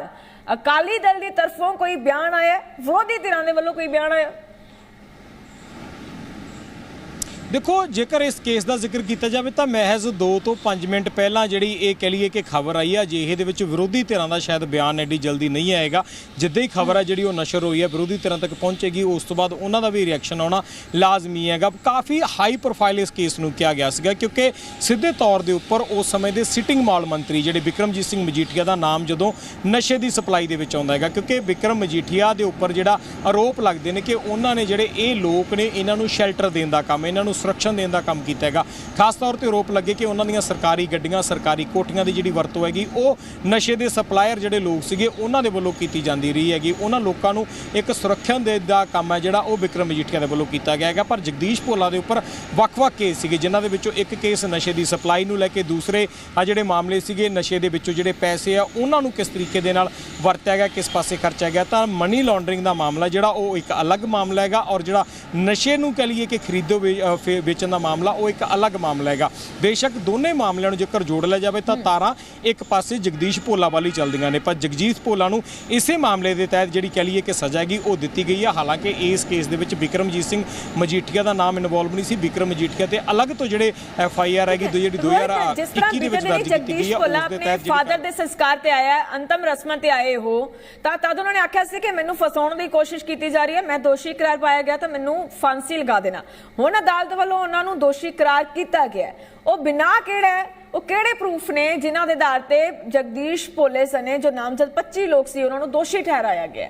ਅਕਾਲੀ ਦਲ ਦੀ ਤਰਫੋਂ ਕੋਈ ਬਿਆਨ ਆਇਆ ਵਿਰੋਧੀ ਧਿਰਾਂ ਦੇ ਵੱਲੋਂ ਕੋਈ ਬਿਆਨ ਆਇਆ? ਦੇਖੋ, ਜੇਕਰ ਇਸ ਕੇਸ ਦਾ ਜ਼ਿਕਰ ਕੀਤਾ ਜਾਵੇ ਤਾਂ ਮਹਿਜ਼ 2 ਤੋਂ 5 ਮਿੰਟ ਪਹਿਲਾਂ ਜਿਹੜੀ ਇਹ ਕਹਿ ਲਈਏ ਕਿ ਖਬਰ ਆਈ ਹੈ ਜਿਹੇ ਦੇ ਵਿੱਚ ਵਿਰੋਧੀ ਧਿਰਾਂ ਦਾ ਸ਼ਾਇਦ ਬਿਆਨ ਐਡੀ ਜਲਦੀ ਨਹੀਂ ਆਏਗਾ। ਜਿੱਦਾਂ ਹੀ ਖਬਰ ਹੈ ਜਿਹੜੀ ਉਹ ਨਸ਼ਰ ਹੋਈ ਹੈ ਵਿਰੋਧੀ ਧਿਰਾਂ ਤੱਕ ਪਹੁੰਚੇਗੀ, ਉਸ ਤੋਂ ਬਾਅਦ ਉਹਨਾਂ ਦਾ ਵੀ ਰਿਐਕਸ਼ਨ ਆਉਣਾ ਲਾਜ਼ਮੀ ਹੈਗਾ। ਕਾਫੀ ਹਾਈ ਪ੍ਰੋਫਾਈਲ ਇਸ ਕੇਸ ਨੂੰ ਕਿਹਾ ਗਿਆ ਸੀਗਾ, ਕਿਉਂਕਿ ਸਿੱਧੇ ਤੌਰ ਦੇ ਉੱਪਰ ਉਸ ਸਮੇਂ ਦੇ ਸਿਟਿੰਗ ਮਾਲ ਮੰਤਰੀ ਜਿਹੜੇ ਵਿਕਰਮਜੀਤ ਸਿੰਘ ਮਜੀਠੀਆ ਦਾ ਨਾਮ ਜਦੋਂ ਨਸ਼ੇ ਦੀ ਸਪਲਾਈ ਦੇ ਵਿੱਚ ਆਉਂਦਾ ਹੈਗਾ, ਕਿਉਂਕਿ ਵਿਕਰਮ ਮਜੀਠੀਆ ਦੇ ਉੱਪਰ ਜਿਹੜਾ ਆਰੋਪ ਲੱਗਦੇ ਨੇ ਕਿ ਉਹਨਾਂ ਨੇ ਜਿਹੜੇ ਇਹ ਲੋਕ ਨੇ, ਇਹਨਾਂ ਨੂੰ ਸ਼ੈਲਟਰ ਦੇਣ ਦਾ ਕੰਮ ਇਹਨਾਂ ਨੂੰ ਸੁਰੱਖਿਆ ਦੇਣ ਦਾ ਕੰਮ ਕੀਤਾ ਹੈਗਾ। ਖਾਸ ਤੌਰ ਤੇ ਆਰੋਪ ਲੱਗੇ ਕਿ ਉਹਨਾਂ ਦੀਆਂ ਸਰਕਾਰੀ ਗੱਡੀਆਂ, ਸਰਕਾਰੀ ਕੋਠੀਆਂ ਦੀ ਜਿਹੜੀ ਵਰਤੋਂ ਹੈਗੀ, ਉਹ ਨਸ਼ੇ ਦੇ ਸਪਲਾਇਰ ਜਿਹੜੇ ਲੋਕ ਸੀਗੇ, ਉਹਨਾਂ ਦੇ ਵੱਲੋਂ ਕੀਤੀ ਜਾਂਦੀ ਰਹੀ ਹੈਗੀ। ਉਹਨਾਂ ਲੋਕਾਂ ਨੂੰ ਇੱਕ ਸੁਰੱਖਿਆ ਦੇ ਦਾ ਕੰਮ ਹੈ ਜਿਹੜਾ ਉਹ ਵਿਕਰਮ ਮਜੀਠੀਆ ਦੇ ਵੱਲੋਂ ਕੀਤਾ ਗਿਆ ਹੈਗਾ। ਪਰ ਜਗਦੀਸ਼ ਭੋਲਾ ਦੇ ਉੱਪਰ ਵੱਖ-ਵੱਖ ਕੇਸ ਸੀਗੇ, ਜਿਨ੍ਹਾਂ ਦੇ ਵਿੱਚੋਂ ਇੱਕ ਕੇਸ ਨਸ਼ੇ ਦੀ ਸਪਲਾਈ ਨੂੰ ਲੈ ਕੇ ਦੂਸਰੇ ਆ ਜਿਹੜੇ ਮਾਮਲੇ ਸੀਗੇ, ਨਸ਼ੇ ਦੇ ਵਿੱਚੋਂ ਜਿਹੜੇ ਪੈਸੇ ਆ, ਉਹਨਾਂ ਨੂੰ ਕਿਸ ਤਰੀਕੇ ਦੇ ਨਾਲ ਵਰਤਿਆ ਗਿਆ, ਕਿਸ ਪਾਸੇ ਖਰਚਿਆ ਗਿਆ, ਤਾਂ ਮਨੀ ਲਾਂਡਰਿੰਗ ਦਾ ਮਾਮਲਾ ਜਿਹੜਾ ਉਹ ਇੱਕ ਅਲੱਗ ਮਾਮਲਾ ਹੈਗਾ ਔਰ ਜਿਹੜਾ ਨਸ਼ੇ ਨੂੰ ਕਹ ਲਈਏ ਕਿ ਖਰੀਦੋ ਵੇ- ਫੇ- ਵੇਚਣ ਦਾ ਮਾਮਲਾ ਉਹ ਇੱਕ ਅਲੱਗ ਮਾਮਲਾ ਹੈਗਾ। ਬੇਸ਼ੱਕ ਦੋਨੇ ਮਾਮਲਿਆਂ ਨੂੰ ਜੇਕਰ ਜੋੜ ਲਿਆ ਜਾਵੇ ਤਾਂ ਤਾਰਾਂ ਇੱਕ ਪਾਸੇ ਜਗਦੀਸ਼ ਭੋਲਾ ਵਾਲੀ ਚੱਲਦੀਆਂ ਨੇ ਪਰ ਜਗਜੀਤ ਭੋਲਾ ਨੂੰ ਇਸੇ ਮਾਮਲੇ ਦੇ ਤਹਿਤ ਜਿਹੜੀ ਕਹ ਲਈਏ ਕਿ ਸਜ਼ਾ ਹੈਗੀ ਉਹ ਦਿੱਤੀ ਗਈ ਹੈ ਹਾਲਾਂਕਿ ਇਸ ਕੇਸ ਦੇ ਵਿੱਚ ਵਿਕਰਮਜੀਤ ਸਿੰਘ ਮਜੀਠੀਆ ਦਾ ਨਾਮ ਇਨਵੋਲਵ ਨਹੀਂ ਸੀ। ਵਿਕਰਮ ਮਜੀਠੀਆ ਤੇ ਅਲੱਗ ਤੋਂ ਜਿਹੜੇ ਐਫ ਆਈ ਆਰ ਹੈਗੀ ਜਿਹੜੀ ਰੋਹਿਤ, ਜਿਸ ਤਰ੍ਹਾਂ 2021 ਦੇ ਵਿੱਚ ਦਰਜ ਕੀਤੀ ਗਈ ਹੈ ਉਸ ਦੇ ਤਹਿਤ ਫਾਦਰ ਦੇ ਸੰਸਕਾਰ ਤੇ ਆਇਆ ਅੰਤਮ ਰਸਮਾਂ ਤੇ ਆਏ ਹੋ ਤਾਂ ਤਦ ਉਹਨਾਂ ਨੇ ਆਖਿਆ ਸੀ ਕਿ ਮੈਨੂੰ ਫਸਾਉਣ ਦੀ ਕੋਸ਼ਿਸ਼ ਕੀਤੀ ਜਾ ਰਹੀ ਹੈ ਮੈਂ ਦੋਸ਼ੀ ਕਰਾਰ ਪਾਇਆ ਗਿਆ ਤਾਂ ਮੈਨੂੰ ਫਾਂਸੀ ਲਗਾ ਦੇਣਾ। ਹੁਣ ਅਦਾਲਤ ਵੱਲੋਂ ਉਹਨਾਂ ਨੂੰ ਦੋਸ਼ੀ ਕਰਾਰ ਕੀਤਾ ਗਿਆ ਉਹ ਬਿਨਾ ਕਿਹੜਾ ਉਹ ਕਿਹੜੇ ਪ੍ਰੂਫ ਨੇ ਜਿਨ੍ਹਾਂ ਦੇ ਆਧਾਰ ਤੇ ਜਗਦੀਸ਼ ਭੋਲੇ ਸਨੇ ਜੋ ਨਾਮਜ਼ਦ 25 ਲੋਕ ਸੀ, ਉਹਨਾਂ ਨੂੰ ਦੋਸ਼ੀ ਠਹਿਰਾਇਆ ਗਿਆ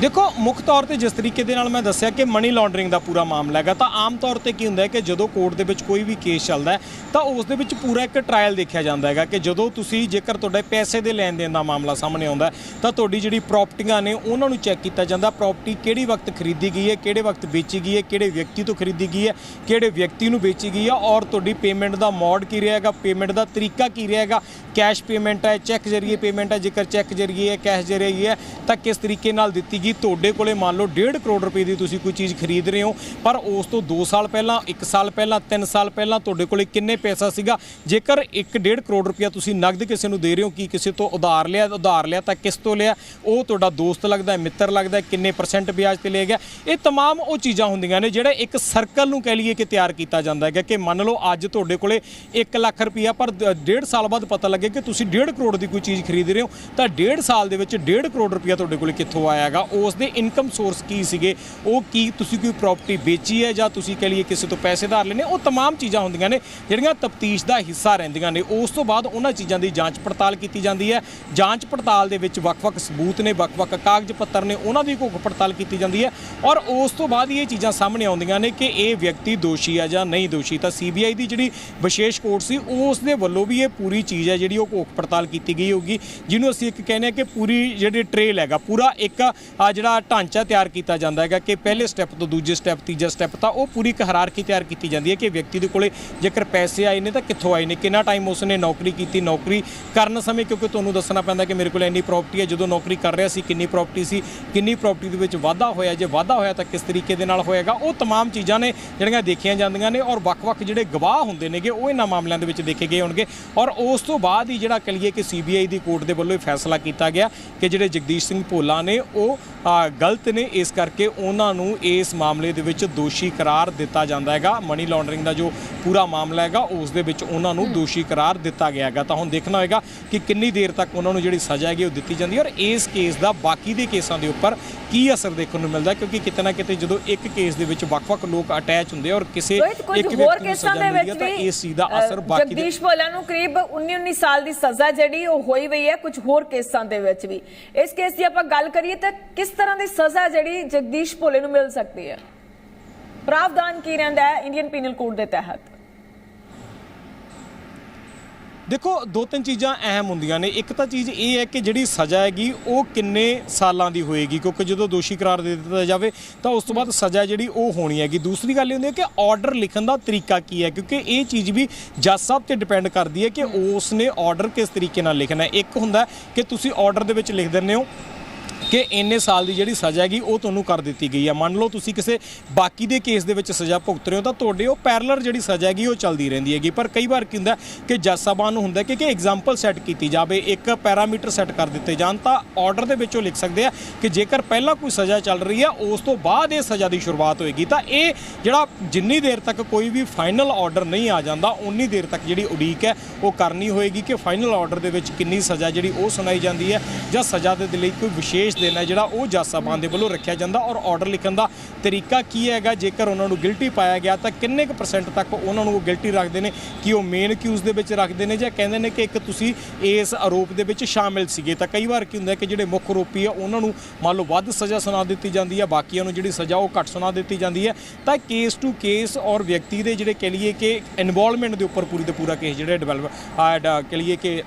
ਦੇਖੋ, ਮੁੱਖ ਤੌਰ ਤੇ ਜਿਸ ਤਰੀਕੇ ਦੇ ਨਾਲ ਮੈਂ ਦੱਸਿਆ ਕਿ ਮਨੀ ਲਾਂਡਰਿੰਗ ਦਾ ਪੂਰਾ ਮਾਮਲਾ ਹੈਗਾ, ਤਾਂ ਆਮ ਤੌਰ ਤੇ ਕੀ ਹੁੰਦਾ ਹੈ ਕਿ ਜਦੋਂ ਕੋਰਟ ਦੇ ਵਿੱਚ ਕੋਈ ਵੀ ਕੇਸ ਚੱਲਦਾ ਹੈ, ਤਾਂ ਉਸ ਦੇ ਵਿੱਚ ਪੂਰਾ ਇੱਕ ਟ੍ਰਾਇਲ ਦੇਖਿਆ ਜਾਂਦਾ ਹੈਗਾ ਕਿ ਜਦੋਂ ਤੁਸੀਂ ਜੇਕਰ ਤੁਹਾਡੇ ਪੈਸੇ ਦੇ ਲੈਣ ਦੇਣ ਦਾ ਮਾਮਲਾ ਸਾਹਮਣੇ ਆਉਂਦਾ ਤਾਂ ਤੁਹਾਡੀ ਜਿਹੜੀ ਪ੍ਰਾਪਰਟੀਆਂ ਨੇ ਉਹਨਾਂ ਨੂੰ ਚੈੱਕ ਕੀਤਾ ਜਾਂਦਾ ਪ੍ਰਾਪਰਟੀ ਕਿਹੜੀ ਵਕਤ ਖਰੀਦੀ ਗਈ ਹੈ, ਕਿਹੜੇ ਵਕਤ ਵੇਚੀ ਗਈ ਹੈ, ਕਿਹੜੇ ਵਿਅਕਤੀ ਤੋਂ ਖਰੀਦੀ ਗਈ ਹੈ, ਕਿਹੜੇ ਵਿਅਕਤੀ ਨੂੰ ਵੇਚੀ ਗਈ ਹੈ ਔਰ ਤੁਹਾਡੀ ਪੇਮੈਂਟ ਦਾ ਮੋਡ ਕੀ ਰਿਹਾ ਪੇਮੈਂਟ ਦਾ ਤਰੀਕਾ ਕੀ ਰਿਹਾ ਹੈਗਾ ਕੈਸ਼ ਪੇਮੈਂਟ ਹੈ ਚੈੱਕ ਜ਼ਰੀਏ ਪੇਮੈਂਟ ਹੈ, ਜੇਕਰ ਚੈੱਕ ਜ਼ਰੀਏ ਹੈ ਕੈਸ਼ ਜ਼ਰੀਏ ਹੈ, ਤਾਂ ਕਿਸ ਤਰੀਕੇ ਨਾਲ ਦਿੱਤੀ ਗਈ ਤੁਹਾਡੇ ਕੋਲੇ ਮੰਨ ਲਓ 1.5 ਕਰੋੜ ਰੁਪਏ ਦੀ ਤੁਸੀਂ ਕੋਈ ਚੀਜ਼ ਖਰੀਦ ਰਹੇ ਹੋ ਪਰ ਉਸ ਤੋਂ 2 ਸਾਲ ਪਹਿਲਾਂ 1 ਸਾਲ ਪਹਿਲਾਂ 3 ਸਾਲ ਪਹਿਲਾਂ ਤੁਹਾਡੇ ਕੋਲੇ ਕਿੰਨੇ ਪੈਸਾ ਸੀਗਾ ਜੇਕਰ 1.5 ਕਰੋੜ ਰੁਪਇਆ ਤੁਸੀਂ ਨਗਦ ਕਿਸੇ ਨੂੰ ਦੇ ਰਹੇ ਹੋ ਕੀ ਕਿਸੇ ਤੋਂ ਉਧਾਰ ਲਿਆ ਉਧਾਰ ਲਿਆ ਤਾਂ ਕਿਸ ਤੋਂ ਲਿਆ ਉਹ ਤੁਹਾਡਾ ਦੋਸਤ ਲੱਗਦਾ ਹੈ ਮਿੱਤਰ ਲੱਗਦਾ ਹੈ ਕਿੰਨੇ ਪਰਸੈਂਟ ਵਿਆਜ ਤੇ ਲਿਆ ਗਿਆ ਇਹ तमाम ਉਹ ਚੀਜ਼ਾਂ ਹੁੰਦੀਆਂ ਨੇ ਜਿਹੜੇ ਇੱਕ ਸਰਕਲ ਨੂੰ ਕਹਿ ਲਈਏ ਕਿ ਤਿਆਰ ਕੀਤਾ ਜਾਂਦਾ ਹੈਗਾ ਕਿ ਮੰਨ ਲਓ ਅੱਜ ਤੁਹਾਡੇ ਕੋਲੇ 1 ਲੱਖ ਰੁਪਇਆ ਪਰ ਦ- ਡੇਢ ਸਾਲ ਬਾਅਦ ਪਤਾ ਲੱਗੇ ਕਿ ਤੁਸੀਂ 1.5 ਕਰੋੜ ਦੀ ਕੋਈ ਚੀਜ਼ ਖਰੀਦ ਰਹੇ ਹੋ ਤਾਂ ਡੇਢ ਸਾਲ ਦੇ ਵਿੱਚ 1.5 ਕਰੋੜ ਰੁਪਇਆ ਤੁਹਾਡੇ ਕੋਲੇ ਕਿੱਥੋਂ ਆਇਆ ਹੈਗਾ ਉਸ ਦੇ ਇਨਕਮ ਸੋਰਸ ਕੀ ਸੀਗੇ ਉਹ ਕੀ ਤੁਸੀਂ ਕੋਈ ਪ੍ਰਾਪਰਟੀ ਵੇਚੀ ਹੈ ਜਾਂ ਤੁਸੀਂ ਕਹਿ ਲਈਏ ਕਿਸੇ ਤੋਂ ਪੈਸੇ ਧਾਰ ਲੈਣੇ ਉਹ तमाम ਚੀਜ਼ਾਂ ਹੁੰਦੀਆਂ ਨੇ ਜਿਹੜੀਆਂ ਤਫਤੀਸ਼ ਦਾ ਹਿੱਸਾ ਰਹਿੰਦੀਆਂ ਨੇ ਉਸ ਤੋਂ ਬਾਅਦ ਉਹਨਾਂ ਚੀਜ਼ਾਂ ਦੀ ਜਾਂਚ ਪੜਤਾਲ ਕੀਤੀ ਜਾਂਦੀ ਹੈ ਜਾਂਚ ਪੜਤਾਲ ਦੇ ਵਿੱਚ ਵੱਖ-ਵੱਖ ਸਬੂਤ ਨੇ ਵੱਖ-ਵੱਖ ਕਾਗਜ਼ ਪੱਤਰ ਨੇ ਉਹਨਾਂ ਦੀ ਘੋਖ ਪੜਤਾਲ ਕੀਤੀ ਜਾਂਦੀ ਹੈ ਔਰ ਉਸ ਤੋਂ ਬਾਅਦ ਹੀ ਇਹ ਚੀਜ਼ਾਂ ਸਾਹਮਣੇ ਆਉਂਦੀਆਂ ਨੇ ਕਿ ਇਹ ਵਿਅਕਤੀ ਦੋਸ਼ੀ ਹੈ ਜਾਂ ਨਹੀਂ ਦੋਸ਼ੀ ਤਾਂ ਸੀਬੀਆਈ ਦੀ ਜਿਹੜੀ ਵਿਸ਼ੇਸ਼ ਕੋਰਟ ਸੀ ਉਸ ਦੇ ਵੱਲੋਂ ਵੀ ਇਹ ਪੂਰੀ ਚੀਜ਼ ਹੈ ਜਿਹੜੀ ਉਹ ਘੋਖ ਪੜਤਾਲ ਕੀਤੀ ਗਈ ਹੋਊਗੀ ਜਿਹਨੂੰ ਅਸੀਂ ਇੱਕ ਕਹਿੰਦੇ ਆ ਕਿ ਪੂਰੀ ਜਿਹੜੀ ਟ੍ਰੇਲ ਹੈਗਾ ਪੂਰਾ ਇੱਕ ਆ ਜਿਹੜਾ ਢਾਂਚਾ ਤਿਆਰ ਕੀਤਾ ਜਾਂਦਾ ਹੈਗਾ ਕਿ ਪਹਿਲੇ ਸਟੈਪ ਤੋਂ ਦੂਜੇ ਸਟੈਪ ਤੀਜਾ ਸਟੈਪ ਤਾਂ ਉਹ ਪੂਰੀ ਇੱਕ ਹਰਾਰਕੀ ਤਿਆਰ ਕੀਤੀ ਜਾਂਦੀ ਹੈ ਕਿ ਵਿਅਕਤੀ ਦੇ ਕੋਲੇ ਜੇਕਰ ਪੈਸੇ ਆਏ ਨੇ ਤਾਂ ਕਿੱਥੋਂ ਆਏ ਨੇ ਕਿੰਨਾ ਟਾਈਮ ਉਸਨੇ ਨੌਕਰੀ ਕੀਤੀ ਨੌਕਰੀ ਕਰਨ ਸਮੇਂ ਕਿਉਂਕਿ ਤੁਹਾਨੂੰ ਦੱਸਣਾ ਪੈਂਦਾ ਕਿ ਮੇਰੇ ਕੋਲ ਇੰਨੀ ਪ੍ਰਾਪਰਟੀ ਹੈ ਜਦੋਂ ਨੌਕਰੀ ਕਰ ਰਿਹਾ ਸੀ ਕਿੰਨੀ ਪ੍ਰਾਪਰਟੀ ਸੀ ਕਿੰਨੀ ਪ੍ਰਾਪਰਟੀ ਦੇ ਵਿੱਚ ਵਾਧਾ ਹੋਇਆ ਜੇ ਵਾਧਾ ਹੋਇਆ ਤਾਂ ਕਿਸ ਤਰੀਕੇ ਦੇ ਨਾਲ ਹੋਏਗਾ ਉਹ तमाम ਚੀਜ਼ਾਂ ਨੇ ਜਿਹੜੀਆਂ ਦੇਖੀਆਂ ਜਾਂਦੀਆਂ ਨੇ ਔਰ ਵੱਖ-ਵੱਖ ਜਿਹੜੇ ਗਵਾਹ ਹੁੰਦੇ ਨੇਗੇ ਉਹ ਇਹਨਾਂ ਮਾਮਲਿਆਂ ਦੇ ਵਿੱਚ ਦੇਖੇ ਗਏ ਹੋਣਗੇ ਔਰ ਉਸ ਤੋਂ ਬਾਅਦ ਹੀ ਜਿਹੜਾ ਕਹੀਏ ਕਿ ਸੀਬੀਆਈ ਦੀ ਕੋਰਟ ਦੇ ਵੱਲੋਂ ਇਹ ਫੈਸਲਾ ਕੀਤਾ ਗਿਆ ਕਿ ਜਿਹੜੇ ਜਗਦੀਸ਼ ਸਿੰਘ ਭੋਲਾ ਨੇ ਉਹ ਆ, ਗਲਤ ਨੇ। ਇਸ ਕਰਕੇ ਉਹਨਾਂ ਨੂੰ ਇਸ ਮਾਮਲੇ ਦੇ ਵਿੱਚ ਦੋਸ਼ੀ ਕਰਾਰ ਦਿੱਤਾ ਜਾਂਦਾ ਹੈਗਾ। ਮਨੀ ਲਾਂਡਰਿੰਗ ਦਾ ਜੋ ਪੂਰਾ ਮਾਮਲਾ ਹੈਗਾ ਉਸ ਦੇ ਵਿੱਚ ਉਹਨਾਂ ਨੂੰ ਦੋਸ਼ੀ ਕਰਾਰ ਦਿੱਤਾ ਗਿਆ ਹੈਗਾ। ਤਾਂ ਹੁਣ ਦੇਖਣਾ ਹੋਏਗਾ ਕਿ ਕਿੰਨੀ ਦੇਰ ਤੱਕ ਉਹਨਾਂ ਨੂੰ ਜਿਹੜੀ ਸਜ਼ਾ ਹੈਗੀ ਉਹ ਦਿੱਤੀ ਜਾਂਦੀ ਹੈ। ਔਰ ਇਸ ਕੇਸ ਦਾ ਬਾਕੀ ਦੇ ਕੇਸਾਂ ਦੇ ਉੱਪਰ ਕੀ ਅਸਰ ਦੇਖਣ ਨੂੰ ਮਿਲਦਾ? ਕਿਉਂਕਿ ਕਿਤੇ ਨਾ ਕਿਤੇ ਜਦੋਂ ਇੱਕ ਕੇਸ ਦੇ ਵਿੱਚ ਵੱਖ-ਵੱਖ ਲੋਕ ਅਟੈਚ ਹੁੰਦੇ ਔਰ ਕਿਸੇ ਇੱਕ ਹੋਰ ਕੇਸਾਂ ਦੇ ਵਿੱਚ ਵੀ ਇਸ ਚੀਜ਼ ਦਾ ਅਸਰ ਬਾਕੀ ਦੇ ਜਗਦੀਸ਼ ਭੋਲਾ ਨੂੰ ਕਰੀਬ 19-19 ਸਾਲ ਦੀ ਸਜ਼ਾ ਜਿਹੜੀ ਉਹ ਹੋਈ ਹੋਈ ਹੈ ਕੁਝ ਹੋਰ ਕੇਸਾਂ ਦੇ ਵਿੱਚ ਵੀ। ਇਸ ਕੇਸ ਦੀ ਆਪਾਂ ਗੱਲ ਕਰੀਏ ਤਾਂ ਕਿਸ ਤਰ੍ਹਾਂ ਦੀ ਸਜ਼ਾ ਜਿਹੜੀ ਜਗਦੀਸ਼ ਭੋਲੇ ਨੂੰ ਮਿਲ ਸਕਦੀ ਹੈ। ਪ੍ਰਾਵਧਾਨ ਕੀ ਰਹਿੰਦਾ ਹੈ ਇੰਡੀਅਨ ਪੀਨਲ ਕੋਡ ਦੇ ਤਹਿਤ? ਦੇਖੋ ਦੋ ਤਿੰਨ ਚੀਜ਼ਾਂ ਅਹਿਮ ਹੁੰਦੀਆਂ ਨੇ। ਇੱਕ ਤਾਂ ਚੀਜ਼ ਇਹ ਹੈ ਕਿ ਜਿਹੜੀ ਸਜ਼ਾ ਹੈਗੀ ਉਹ ਕਿੰਨੇ ਸਾਲਾਂ ਦੀ ਹੋਏਗੀ? ਕਿਉਂਕਿ ਜਦੋਂ ਦੋਸ਼ੀ ਕਰਾਰ ਦੇ ਦਿੱਤਾ ਜਾਵੇ ਤਾਂ ਉਸ ਤੋਂ ਬਾਅਦ ਸਜ਼ਾ ਜਿਹੜੀ ਉਹ ਹੋਣੀ ਹੈਗੀ। ਦੂਸਰੀ ਗੱਲ ਇਹ ਹੁੰਦੀ ਹੈ ਕਿ ਆਰਡਰ ਲਿਖਣ ਦਾ ਤਰੀਕਾ ਕੀ ਹੈ? ਕਿਉਂਕਿ ਇਹ ਚੀਜ਼ ਵੀ ਜੱਜ ਸਾਹਿਬ ਤੇ ਡਿਪੈਂਡ ਕਰਦੀ ਹੈ ਕਿ ਉਸ ਨੇ ਆਰਡਰ ਕਿਸ ਤਰੀਕੇ ਨਾਲ ਲਿਖਣਾ ਹੈ। ਇੱਕ ਹੁੰਦਾ ਕਿ ਤੁਸੀਂ ਆਰਡਰ ਦੇ ਵਿੱਚ ਲਿਖ ਦਿੰਦੇ ਹੋ ਕਿ ਇੰਨੇ ਸਾਲ ਦੀ ਜਿਹੜੀ ਸਜ਼ਾ ਹੈਗੀ, ਉਹ ਤੁਹਾਨੂੰ ਕਰ ਦਿੱਤੀ ਗਈ ਹੈ ਮੰਨ ਲਓ ਤੁਸੀਂ ਕਿਸੇ ਬਾਕੀ ਦੇ ਕੇਸ ਦੇ ਵਿੱਚ ਸਜ਼ਾ ਭੁਗਤ ਰਹੇ ਹੋ, ਤਾਂ ਤੁਹਾਡੇ ਉਹ ਪੈਰਲਰ ਜਿਹੜੀ ਸਜ਼ਾ ਹੈਗੀ, ਉਹ ਚੱਲਦੀ ਰਹਿੰਦੀ ਹੈਗੀ। ਪਰ ਕਈ ਵਾਰ ਕੀ ਹੁੰਦਾ ਕਿ ਜੱਜ ਸਾਹਿਬਾਨ ਨੂੰ ਹੁੰਦਾ ਕਿ ਕਿ ਐਗਜ਼ਾਮਪਲ ਸੈੱਟ ਕੀਤੀ ਜਾਵੇ, ਇੱਕ ਪੈਰਾਮੀਟਰ ਸੈੱਟ ਕਰ ਦਿੱਤੇ ਜਾਣ, ਤਾਂ ਆਰਡਰ ਦੇ ਵਿੱਚ ਉਹ ਲਿਖ ਸਕਦੇ ਆ ਕਿ ਜੇਕਰ ਪਹਿਲਾਂ ਕੋਈ ਸਜ਼ਾ ਚੱਲ ਰਹੀ ਹੈ ਉਸ ਤੋਂ ਬਾਅਦ ਇਹ ਸਜ਼ਾ ਦੀ ਸ਼ੁਰੂਆਤ ਹੋਏਗੀ। ਤਾਂ ਇਹ ਜਿਹੜਾ ਜਿੰਨੀ ਦੇਰ ਤੱਕ ਕੋਈ ਵੀ ਫਾਈਨਲ ਆਰਡਰ ਨਹੀਂ ਆ ਜਾਂਦਾ ਉਨੀ ਦੇਰ ਤੱਕ ਜਿਹੜੀ ਉਡੀਕ ਹੈ, ਉਹ ਕਰਨੀ ਹੋਏਗੀ ਕਿ ਫਾਈਨਲ ਆਰਡਰ ਦੇ ਵਿੱਚ ਕਿੰਨੀ ਸਜ਼ਾ ਜਿਹੜੀ ਉਹ ਸੁਣਾਈ ਜਾਂਦੀ ਹੈ ਜਾਂ ਸਜ਼ਾ ਦੇ ਲਈ ਕੋਈ ਵਿਸ਼ੇਸ਼ ਦਿਨ ਹੈ, ਜਿਹੜਾ ਉਹ ਜੱਜ ਸਾਹਿਬਾਨ ਦੇ ਵੱਲੋਂ ਰੱਖਿਆ ਜਾਂਦਾ ਔਰ ਆਰਡਰ ਲਿਖਣ ਦਾ ਤਰੀਕਾ ਕੀ ਹੈਗਾ? ਜੇਕਰ ਉਹਨਾਂ ਨੂੰ ਗਿਲਟੀ ਪਾਇਆ ਗਿਆ, ਤਾਂ ਕਿੰਨੇ ਕੁ ਪਰਸੈਂਟ ਤੱਕ ਉਹਨਾਂ ਨੂੰ ਉਹ ਗਿਲਟੀ ਰੱਖਦੇ ਨੇ? ਕਿ ਉਹ ਮੇਨ ਅਕਿਊਜ਼ ਦੇ ਵਿੱਚ ਰੱਖਦੇ ਨੇ ਜਾਂ ਕਹਿੰਦੇ ਨੇ ਕਿ ਇੱਕ ਤੁਸੀਂ ਇਸ ਆਰੋਪ ਦੇ ਵਿੱਚ ਸ਼ਾਮਿਲ ਸੀਗੇ? ਤਾਂ ਕਈ ਵਾਰ ਕੀ ਹੁੰਦਾ ਕਿ ਜਿਹੜੇ ਮੁੱਖ ਆਰੋਪੀ ਆ, ਉਹਨਾਂ ਨੂੰ ਮੰਨ ਲਓ ਵੱਧ ਸਜ਼ਾ ਸੁਣਾ ਦਿੱਤੀ ਜਾਂਦੀ ਹੈ ਬਾਕੀਆਂ ਨੂੰ ਜਿਹੜੀ ਸਜ਼ਾ ਉਹ ਘੱਟ ਸੁਣਾ ਦਿੱਤੀ ਜਾਂਦੀ ਹੈ ਤਾਂ ਕੇਸ ਟੂ ਕੇਸ ਔਰ ਵਿਅਕਤੀ ਦੇ ਜਿਹੜੇ ਕਹ ਲਈਏ ਕਿ ਇਨਵੋਲਵਮੈਂਟ ਦੇ ਉੱਪਰ ਪੂਰੀ ਤੇ ਪੂਰਾ ਕੇਸ ਜਿਹੜਾ ਡਿਵੈਲਪ ਕਹ ਲਈਏ ਕਿ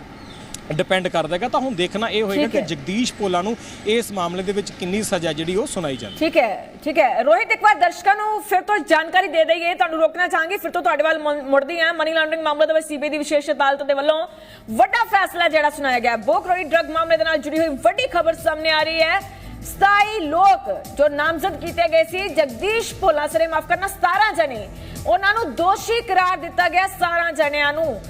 ਡਿਪੈਂਡ ਕਰਦਾ ਹੈਗਾ ਤਾਂ ਹੁਣ ਦੇਖਣਾ ਇਹ ਹੋਏਗਾ ਕਿ। ਜਗਦੀਸ਼ ਪੋਲਾ ਨੂੰ ਇਸ ਮਾਮਲੇ ਦੇ ਵਿੱਚ ਕਿੰਨੀ ਸਜ਼ਾ ਜਿਹੜੀ ਉਹ ਸੁਣਾਈ ਜਾਂਦੀ ਠੀਕ ਹੈ ਠੀਕ ਹੈ। ਰੋਹਿਤ ਇੱਕ ਵਾਰ ਦਰਸ਼ਕਾਂ ਨੂੰ ਫਿਰ ਤੋਂ ਜਾਣਕਾਰੀ ਦੇ ਦਈਏ ਤੁਹਾਨੂੰ ਰੋਕਣਾ ਚਾਹਾਂਗੇ ਫਿਰ ਤੋਂ ਤੁਹਾਡੇ ਵੱਲ ਮੁੜਦੀ ਹਾਂ। ਮਨੀ ਲਾਂਡਰਿੰਗ ਮਾਮਲੇ ਦੇ ਵਿੱਚ ਸੀਬੀਆਈ ਦੀ ਵਿਸ਼ੇਸ਼ ਅਦਾਲਤ ਦੇ ਵੱਲੋਂ ਵੱਡਾ ਫੈਸਲਾ ਜਿਹੜਾ ਸੁਣਾਇਆ ਗਿਆ। ਬੋਕ ਰੋਈ ਡਰੱਗ ਮਾਮਲੇ ਦੇ ਨਾਲ ਜੁੜੀ ਹੋਈ ਵੱਡੀ ਖਬਰ ਸਾਹਮਣੇ ਆ ਰਹੀ ਹੈ। 27 ਲੋਕ ਜੋ ਨਾਮਜ਼ਦ ਕੀਤੇ ਗਏ ਸੀ ਜਗਦੀਸ਼ ਭੋਲਾ ਸਰੇ ਮਾਫ ਕਰਨਾ 17 ਜਣੇ। ਉਹਨਾਂ ਨੂੰ ਦੋਸ਼ੀ ਕਰਾਰ ਦਿੱਤਾ ਗਿਆ 17 ਜਣਿਆਂ ਨੂੰ।